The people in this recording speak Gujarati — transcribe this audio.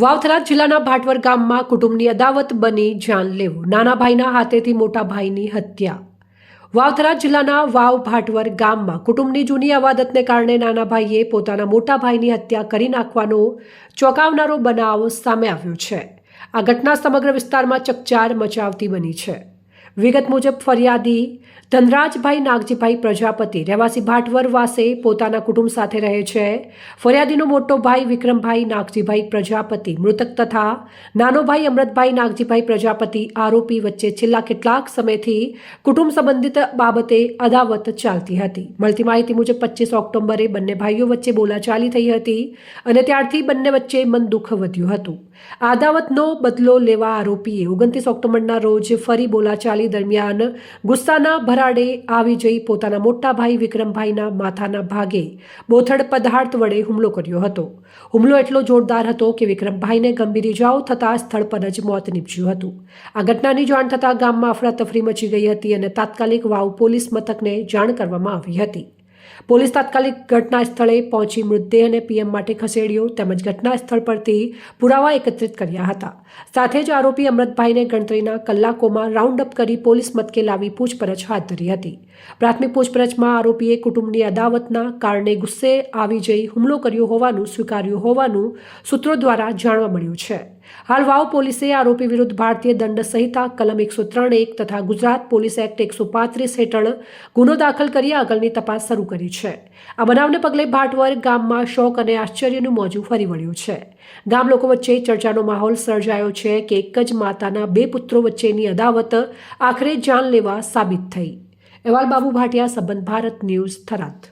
વાવથરા જિલ્લાના ભાટવર ગામમાં કુટુંબની અદાવત બની જાન લેવું. નાના ભાઈના હાથેથી મોટા ભાઈની હત્યા. વાવથરા જિલ્લાના વાવ ભાટવર ગામમાં કુટુંબની જૂની અવાદતને કારણે નાના ભાઈએ પોતાના મોટા ભાઈની હત્યા કરી નાખવાનો ચોંકાવનારો બનાવ સામે આવ્યો છે. આ ઘટના સમગ્ર વિસ્તારમાં ચકચાર મચાવતી બની છે. વિગત મુજબ ફરિયાદી ધનરાજભાઈ નાગજીભાઈ પ્રજાપતિ રહેવાસી ભાટવર વાસે પોતાના કુટુંબ સાથે રહે છે. ફરિયાદીનો મોટો ભાઈ વિક્રમભાઈ નાગજીભાઈ પ્રજાપતિ, મૃતક તથા નાનો ભાઈ અમૃતભાઈ નાગજીભાઈ પ્રજાપતિ આરોપી વચ્ચે છેલ્લા કેટલાક સમયથી કુટુંબ સંબંધિત બાબતે અદાવત ચાલતી હતી. મળતી માહિતી મુજબ પચીસ ઓક્ટોબરે બંને ભાઈઓ વચ્ચે બોલાચાલી થઈ હતી અને ત્યારથી બંને વચ્ચે મન દુઃખ વધ્યું હતું. અદાવતનો બદલો લેવા આરોપીએ ઓગણત્રીસ ઓક્ટોબરના રોજ ફરી બોલાચાલી દરમિયાન ગુસ્સાના ભરાડે આવી જઈ પોતાના મોટા ભાઈ વિક્રમભાઈના માથાના ભાગે બોથડ પદાર્થ વડે હુમલો કર્યો હતો. હુમલો એટલો જોરદાર હતો કે વિક્રમભાઈને ગંભીર ઇજાઓ થતાં સ્થળ પર જ મોત નીપજ્યું હતું. આ ઘટનાની જાણ થતાં ગામમાં અફરાતફરી મચી ગઈ હતી અને તાત્કાલિક વાવ પોલીસ મથકને જાણ કરવામાં આવી હતી. પોલીસ તાત્કાલિક ઘટના સ્થળે પહોંચી મૃતદેહને પીએમ માટે ખસેડ્યો તેમજ ઘટના સ્થળ પરથી પુરાવા એકત્રિત કર્યા હતા. સાથે જ આરોપી અમૃતભાઈને ગણતરીના કલાકોમાં રાઉન્ડ અપ કરી પોલીસ મથકે લાવી પૂછપરછ હાથ ધરી હતી. પ્રાથમિક પૂછપરછમાં આરોપીએ કુટુંબની અદાવતના કારણે ગુસ્સે આવી જઈ હુમલો કર્યો હોવાનું સ્વીકાર્યું હોવાનું સૂત્રો દ્વારા જાણવા મળ્યું છે. હાલ વાવ પોલીસે આરોપી વિરુદ્ધ ભારતીય દંડ સંહિતા કલમ એકસો ત્રણ એક તથા ગુજરાત પોલીસ એક્ટ એકસો પાંત્રીસ હેઠળ ગુનો દાખલ કરી આગળની તપાસ શરૂ કરી છે. આ બનાવને પગલે ભાટવર ગામમાં શોક અને આશ્ચર્યનું મોજું ફરી વળ્યું છે. ગામ લોકો વચ્ચે ચર્ચાનો માહોલ સર્જાયો છે કે એક જ માતાના બે પુત્રો વચ્ચેની અદાવત આખરે જાન લેવા સાબિત થઈ. અહેવાલ બાબુ ભાટિયા, સંબંધ ભારત ન્યૂઝ થરાદ.